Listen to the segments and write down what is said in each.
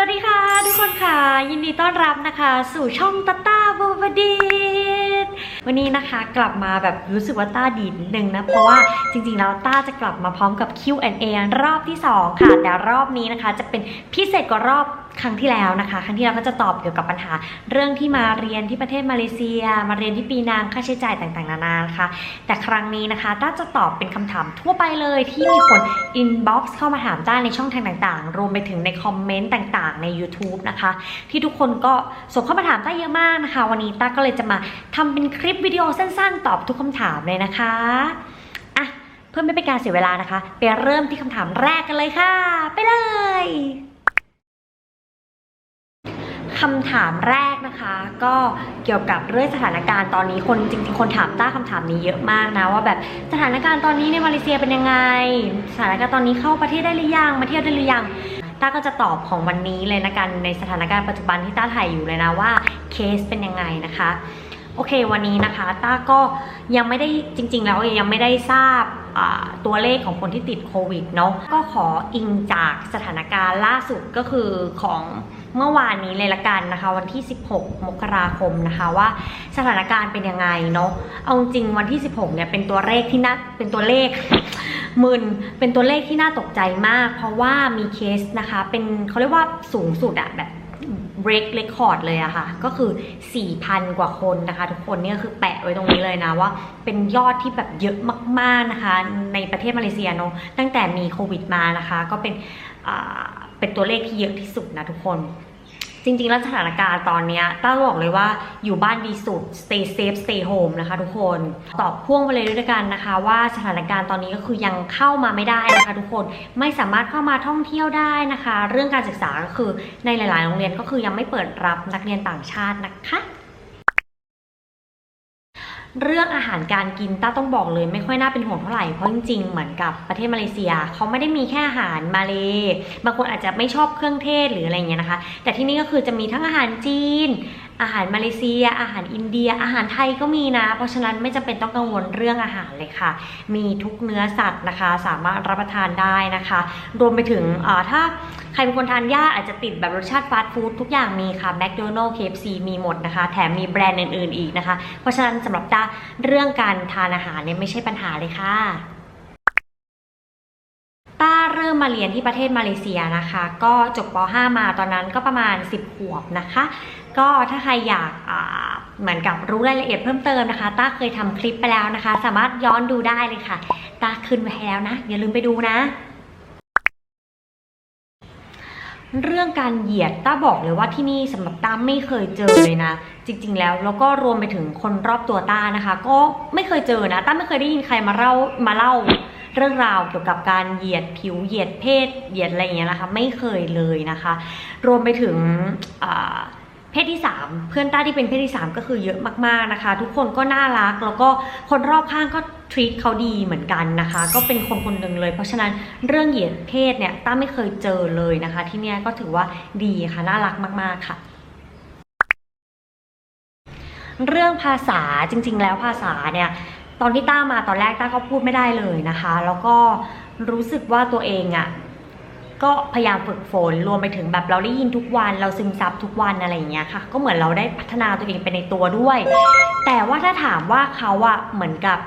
วัสดีค่ะทุกคนค่ะ ยินดีต้อนรับนะคะ สู่ช่องตาต้าบูบดีวันนี้นะคะกลับมาแบบรู้สึกว่าต้าดีนิดนึงนะ เพราะว่าจริงๆแล้วต้าจะกลับมาพร้อมกับ Q&A รอบที่ 2 ค่ะ แต่รอบนี้นะคะจะเป็นพิเศษกว่ารอบ ครั้งที่แล้วนะคะ ครั้งที่แล้วก็จะตอบเกี่ยวกับปัญหา เรื่องที่มาเรียนที่ประเทศมาเลเซีย มาเรียนที่ปีนางค่าใช้จ่ายต่างๆ นานานะคะ แต่ครั้งนี้นะคะต้าจะตอบเป็นคำถามทั่วไปเลยที่มีคน inbox เข้ามาถามต้าในช่องทางต่างๆ รวมไปถึงในคอมเมนต์ต่างๆ ใน YouTube นะคะ ที่ทุกคนก็ส่งเข้ามาถามต้าเยอะมากนะคะ วันนี้ต้าก็เลยจะมาทำเป็นคลิปวิดีโอสั้นๆ ตอบทุกคำถามเลยนะคะอะเพื่อไม่เป็นการเสียเวลานะคะ ไปเริ่มที่คำถามแรกกันเลยค่ะ ไปเลย คำถามแรกนะคะ ก็เกี่ยวกับเรื่องสถานการณ์ตอนนี้คนจริงๆคนถามต้าคำถามนี้เยอะมากนะว่าแบบสถานการณ์ตอนนี้ในมาเลเซียเป็นยังไง สถานการณ์ตอนนี้เข้าประเทศได้หรือยังมาเที่ยวได้หรือยังต้าก็จะตอบของวันนี้เลยนะกันในสถานการณ์ปัจจุบันที่ต้าถ่ายอยู่เลยนะว่าเคสเป็นยังไงนะคะโอเควันนี้นะคะต้าก็ยังไม่ได้จริง ๆ แล้วยังไม่ได้ทราบตัวเลขของคนที่ติดโควิดเนาะก็ขออิงจากสถานการณ์ล่าสุดก็คือของ เมื่อวานนี้เลยละกันนะคะ วันที่ 16 มกราคมนะคะว่าสถานการณ์เป็นยังไงเนาะเอาจริงวันที่ 16 เนี่ยเป็นตัวเลขที่น่าเป็นตัวเลขมึนเป็นตัวเลขที่น่าตกใจมาก เพราะว่ามีเคสนะคะ เป็นเขาเรียกว่าสูงสุดอะแบบ break record เลยอะค่ะ ก็คือ 4,000 กว่าคนนะคะ ทุกคนเนี่ยคือแปะไว้ตรงนี้เลยนะว่า เป็นยอดที่แบบเยอะมากๆนะคะ ในประเทศมาเลเซียเนาะตั้งแต่มีโควิดมานะคะ ก็เป็นเป็นตัวเลขที่เยอะที่สุดนะทุกคน จริงๆ แล้วสถานการณ์ตอนนี้ต้าบอกเลยว่าอยู่บ้านดีสุด stay safe stay home นะคะทุกคน ตอบพ่วงไปเลยด้วยกันนะคะ ว่าสถานการณ์ตอนนี้ก็คือยังเข้ามาไม่ได้นะคะทุกคนไม่สามารถเข้ามาท่องเที่ยวได้นะคะ เรื่องการศึกษาก็คือในหลายๆ โรงเรียนก็คือยังไม่เปิดรับนักเรียนต่างชาตินะคะ เรื่องอาหารการกินต้าต้องบอกเลยไม่ค่อยน่าเป็นห่วงเท่าไหร่เพราะจริงๆเหมือนกับประเทศมาเลเซียเขาไม่ได้มีแค่อาหารมาเลบางคนอาจจะไม่ชอบเครื่องเทศหรืออะไรเงี้ยนะคะ แต่ที่นี่ก็คือจะมีทั้งอาหารจีน อาหารมาเลเซีย อาหารอินเดีย อาหารไทยก็มีนะ เพราะฉะนั้นไม่จำเป็นต้องกังวลเรื่องอาหารเลยค่ะ มีทุกเนื้อสัตว์นะคะ สามารถรับประทานได้นะคะ รวมไปถึงถ้าใครเป็นคนทานยากอาจจะติดแบบรสชาติฟาสต์ฟู้ดทุกอย่างมีค่ะ McDonald's KFC มีหมดนะคะ แถมมีแบรนด์อื่นๆอีกนะคะ เพราะฉะนั้นสำหรับจ้าเรื่องการทานอาหารเนี่ยไม่ใช่ปัญหาเลยค่ะ เริ่มมาเรียนที่ประเทศมาเลเซียนะคะ ก็จบป .5 มาตอนนั้นก็ประมาณ 10 ขวบนะคะ ก็ถ้าใครอยากเหมือนกับรู้รายละเอียดเพิ่มเติมนะคะต้าเคยทำคลิปไปแล้วนะคะ สามารถย้อนดูได้เลยค่ะต้าขึ้นไว้ให้แล้วนะ อย่าลืมไปดูนะเรื่องการเหยียดต้าบอกเลยว่าที่นี่สำหรับต้าไม่เคยเจอเลยนะ จริง ๆ แล้วแล้วก็รวมไปถึงคนรอบตัวต้านะคะ ก็ไม่เคยเจอนะต้าไม่เคยได้ยินใครมาเล่ามาเล่า เรื่องราวเกี่ยวกับการเหยียดผิวเหยียดเพศเหยียดอะไรอย่างเงี้ยนะคะไม่เคยเลยนะคะ รวมไปถึงเพศที่ 3 เพื่อนต้าที่เป็นเพศที่ 3 ก็คือเยอะมากๆนะคะ ทุกคนก็น่ารักแล้วก็คนรอบข้างก็ทรีตเขาดีเหมือนกันนะคะ ก็เป็นคนคนหนึ่งเลย เพราะฉะนั้นเรื่องเหยียดเพศเนี่ยต้าไม่เคยเจอเลยนะคะ ที่เนี่ยก็ถือว่าดีค่ะน่ารักมากๆค่ะเรื่องภาษาจริง ๆ แล้วภาษาเนี่ย ตอนที่ต้ามาตอนแรกต้าก็พูดไม่ได้เลยนะคะ แล้วก็รู้สึกว่าตัวเองอะ่ะก็พยายามฝึกฝนรวมไปถึงแบบเราได้ยินทุกวัน เราซึมซับทุกวันอะไรอย่างเงี้ยค่ะ ก็เหมือนเราได้พัฒนาตัวเองไปในตัวด้วย แต่ว่าถ้าถามว่าเขาอะเหมือนกับ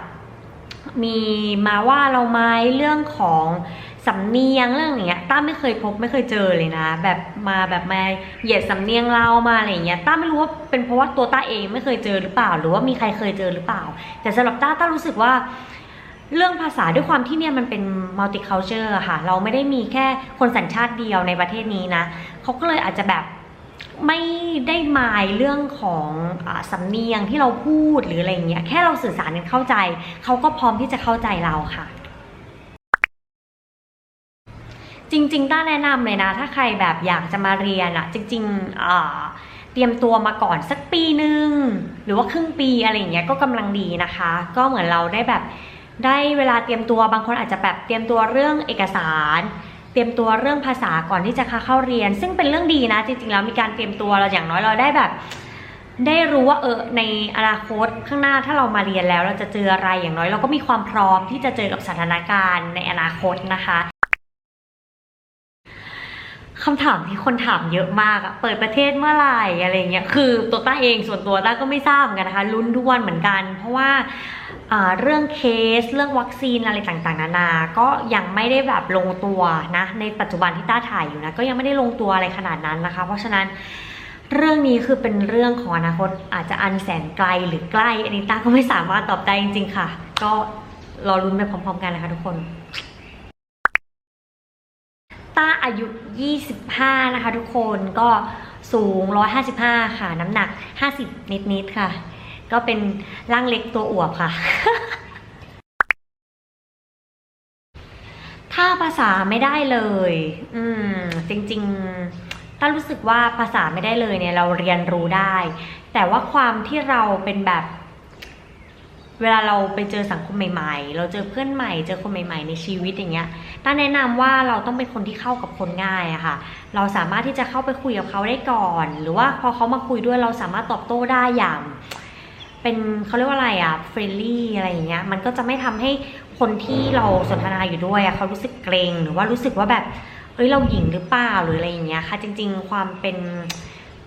มีมาว่าเราไหมเรื่องของ สำเนียงเรื่องอย่างเงี้ยต้าไม่เคยพบไม่เคยเจอเลยนะ แบบมาแบบมาเหยียดสำเนียงเรามาอะไรอย่างเงี้ยต้าไม่รู้ว่าเป็นเพราะว่าตัวต้าเองไม่เคยเจอหรือเปล่า หรือว่ามีใครเคยเจอหรือเปล่า แต่สำหรับต้าต้ารู้สึกว่าเรื่องภาษาด้วยความที่เนี่ยมันเป็น multicultural ค่ะ เราไม่ได้มีแค่คนสัญชาติเดียวในประเทศนี้นะเขาก็เลยอาจจะแบบไม่ได้หมายเรื่องของอสำเนียงที่เราพูดหรืออะไรอย่างเงี้ยแค่เราสื่อสารกันเข้าใจ เขาก็พร้อมที่จะเข้าใจเราค่ะ จริงๆต้าแนะนำเลยนะ ถ้าใครแบบอยากจะมาเรียนอะจริงๆอ่าเตรียมตัวมาก่อนสักปีหนึ่งหรือว่าครึ่งปีอะไรอย่างเงี้ยก็กำลังดีนะคะ ก็เหมือนเราได้แบบได้เวลาเตรียมตัวบางคนอาจจะแบบเตรียมตัวเรื่องเอกสาร เตรียมตัวเรื่องภาษาก่อนที่จะเข้าเรียน ซึ่งเป็นเรื่องดีนะ จริงๆแล้วมีการเตรียมตัวเราอย่างน้อยเราได้แบบ ได้รู้ว่าเออในอนาคตข้างหน้าถ้าเรามาเรียนแล้ว เราจะเจออะไรอย่างน้อย เราก็มีความพร้อมที่จะเจอกับสถานการณ์ในอนาคตนะคะ คำถามที่คนถามเยอะมากอะเปิดประเทศเมื่อไหร่อะไรเงี้ย คือตัวต้าเองส่วนตัวต้าก็ไม่ทราบกันนะคะลุ้นทุกวันเหมือนกัน เพราะว่าเรื่องเคสเรื่องวัคซีนอะไรต่างๆ นานา ก็ยังไม่ได้แบบลงตัวนะ ในปัจจุบันที่ต้าถ่ายอยู่นะ ก็ยังไม่ได้ลงตัวอะไรขนาดนั้นนะคะ เพราะฉะนั้นเรื่องนี้คือเป็นเรื่องของอนาคตอาจจะอันแสนไกลหรือใกล้อันนี้ต้าก็ไม่สามารถตอบได้จริง ๆ ค่ะ ก็รอลุ้นไปพร้อม ๆ กันนะคะทุกคน ต้าอายุ 25 นะคะทุกคนก็สูง 155 ค่ะ น้ำหนัก 50 นิดๆค่ะ ก็เป็นร่างเล็กตัวอวบค่ะ ถ้าภาษาไม่ได้เลย อืม จริงๆต้ารู้สึกว่าภาษาไม่ได้เลยเนี่ยเราเรียนรู้ได้ แต่ว่าความที่เราเป็นแบบ เวลาเราไปเจอสังคมใหม่ ๆ เราเจอเพื่อนใหม่ เจอคนใหม่ ๆ ในชีวิตอย่างเงี้ยต้าแนะนำว่าเราต้องเป็นคนที่เข้ากับคนง่ายอะค่ะ เราสามารถที่จะเข้าไปคุยกับเขาได้ก่อน หรือว่าพอเขามาคุยด้วยเราสามารถตอบโต้ได้อย่าง เป็นเขาเรียกว่าอะไรอะเฟรนลี่อะไรอย่างเงี้ย มันก็จะไม่ทำให้คนที่เราสนทนาอยู่ด้วยอะเขารู้สึกเกรงหรือว่ารู้สึกว่าแบบเอ้ยเราหญิงหรือเปล่าหรืออะไรอย่างเงี้ยค่ะ จริง ๆ ความเป็น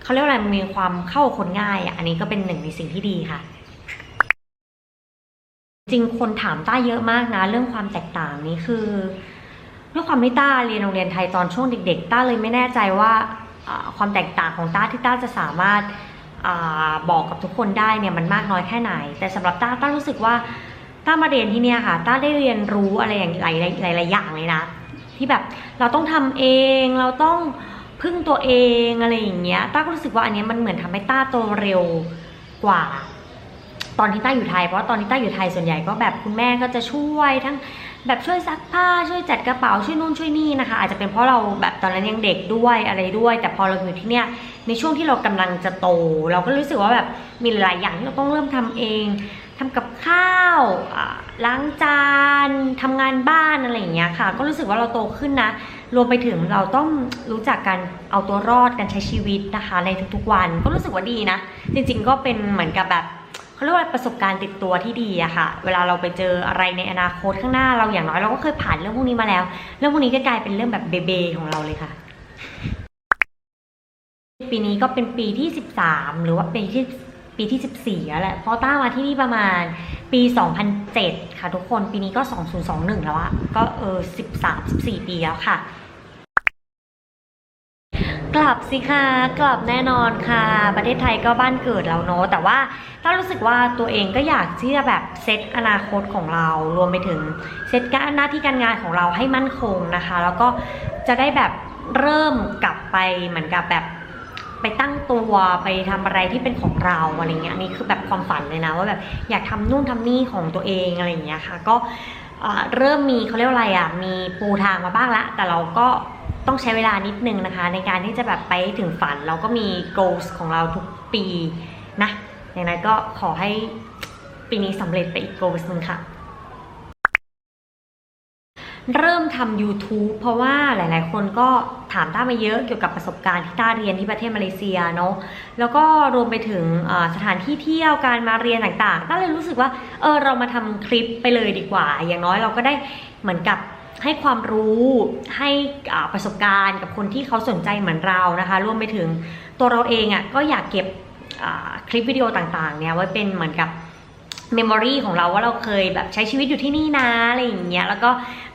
เขาเรียกว่าอะไรมีความเข้าคนง่ายอะอันนี้ก็เป็นหนึ่งในสิ่งที่ดีค่ะ ริงคนถามต้าเยอะมากนะ เรื่องความแตกต่างนี้คือด้วยความที่ต้าเรียนโรงเรียนไทยตอนช่วงเด็ก ๆ ต้าเลยไม่แน่ใจว่าความแตกต่างของต้าที่ต้าจะสามารถอบอกกับทุกคนได้เนี่ยมันมากน้อยแค่ไหน แต่สำหรับต้าต้ารู้สึกว่าต้ามาเรียนที่เนี่ยค่ะต้าได้เรียนรู้อะไรอย่างหลายหลายหลายอย่างเลยนะ ที่แบบเราต้องทำเองเราต้องพึ่งตัวเองอะไรอย่างเงี้ยต้าก็รู้สึกว่าอันนี้มันเหมือนทำให้ต้าโตเร็วกว่า ตอนที่ต้าอยู่ไทยเพราะว่าตอนที่ต้าอยู่ไทยส่วนใหญ่ก็แบบคุณแม่ก็จะช่วยทั้งแบบช่วยซักผ้าช่วยจัดกระเป๋าช่วยนู่นช่วยนี่นะคะ อาจจะเป็นเพราะเราแบบตอนนั้นยังเด็กด้วยอะไรด้วย แต่พอเราอยู่ที่เนี่ยในช่วงที่เรากำลังจะโต เราก็รู้สึกว่าแบบมีหลายอย่างที่เราต้องเริ่มทำเองทำกับข้าวล้างจานทำงานบ้านอะไรอย่างเงี้ยค่ะ ก็รู้สึกว่าเราโตขึ้นนะ รวมไปถึงเราต้องรู้จักการเอาตัวรอดการใช้ชีวิตนะคะ ในทุกๆวันก็รู้สึกว่าดีนะ จริง ๆ ก็เป็นเหมือนกับแบบ เขาเรียกว่าประสบการณ์ติดตัวที่ดีอะค่ะ เวลาเราไปเจออะไรในอนาคตข้างหน้าเราอย่างน้อยเราก็เคยผ่านเรื่องพวกนี้มาแล้ว เรื่องพวกนี้ก็กลายเป็นเรื่องแบบเบเบของเราเลยค่ะ ปีนี้ก็เป็นปีที่ 13 หรือว่าปีที่ปีที่ 14 แล้วแหละเพราะต้ามาที่นี่ประมาณปี 2007 ค่ะทุกคน ปีนี้ก็ 2021 แล้วอะก็เออ 13 14 ปีแล้วค่ะ กลับสิคะกลับแน่นอนค่ะ ประเทศไทยก็บ้านเกิดเราเนอะแต่ว่าต้ารู้สึกว่าตัวเองก็อยากที่จะแบบเซตอนาคตของเรา รวมไปถึงเซตการหน้าที่การงานของเราให้มั่นคงนะคะ แล้วก็จะได้แบบเริ่มกลับไปเหมือนกับแบบไปตั้งตัวไปทำอะไรที่เป็นของเราอะไรเงี้ยนี่คือแบบความฝันเลยนะว่าแบบอยากทำนู่นทำนี่ของตัวเองอะไรอย่างเงี้ยค่ะ ก็เริ่มมีเขาเรียกอะไรอะมีปูทางมาบ้างละแต่เราก็ ต้องใช้เวลานิดนึงนะคะ ในการที่จะแบบไปถึงฝัน เราก็มี goals ของเราทุกปีนะอย่างนั้นก็ขอให้ปีนี้สำเร็จไปอีก goals หนึงค่ะ เริ่มทำ YouTube เพราะว่าหลายๆ คนก็ถามต้ามาเยอะเกี่ยวกับประสบการณ์ที่ต้าเรียนที่ประเทศมาเลเซียเนาะแล้วก็รวมไปถึงสถานที่เที่ยวการมาเรียนต่างๆต้าเลยรู้สึกว่าเออเรามาทำคลิปไปเลยดีกว่า อย่างน้อยเราก็ได้เหมือนกับ ให้ความรู้ให้ประสบการณ์กับคนที่เขาสนใจเหมือนเรานะคะรวมไปถึงตัวเราเองอะ่ะก็อยากเก็บคลิปวิดีโอต่างๆเนี่ยไว้เป็นเหมือนกับเมมโมรีของเราว่าเราเคยแบบใช้ชีวิตอยู่ที่นี่นะอะไรอย่างเงี้ยแล้วก็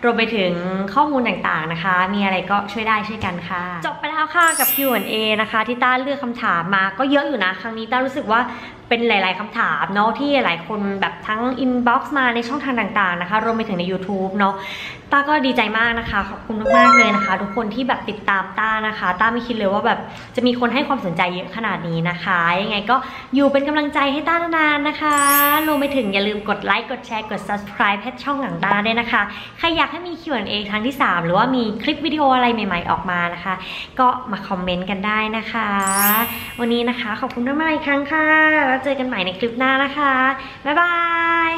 รวมไปถึงข้อมูลต่างๆนะคะ มีอะไรก็ช่วยได้ช่วยกันค่ะ จบไปแล้วค่ะกับ Q&A นะคะ ที่ต้าเลือกคำถามมาก็เยอะอยู่นะ ครั้งนี้ต้ารู้สึกว่าเป็นหลาย ๆคำถามเนาะที่หลายคนแบบทั้ง inbox มาในช่องทางต่างๆนะคะ รวมไปถึงใน YouTube เนาะ ต้าก็ดีใจมากนะคะ ขอบคุณมากๆเลยนะคะ ทุกคนที่แบบติดตามต้านะคะ ต้าไม่คิดเลยว่าแบบจะมีคนให้ความสนใจเยอะขนาดนี้นะคะ ยังไงก็อยู่เป็นกำลังใจให้ต้านานๆนะคะรวมไปถึงอย่าลืมกดไลค์กดแชร์กด subscribe ให้ช่องหนังต้าด้วยนะคะ ใครอยากให้มี Q&A ครั้งที่ 3 หรือว่ามีคลิปวิดีโออะไรใหม่ ๆออกมานะคะ ก็มาคอมเมนต์กันได้นะคะ วันนี้นะคะ ขอบคุณมากๆอีกครั้งค่ะแล้วเจอกันใหม่ในคลิปหน้านะคะบ๊ายบาย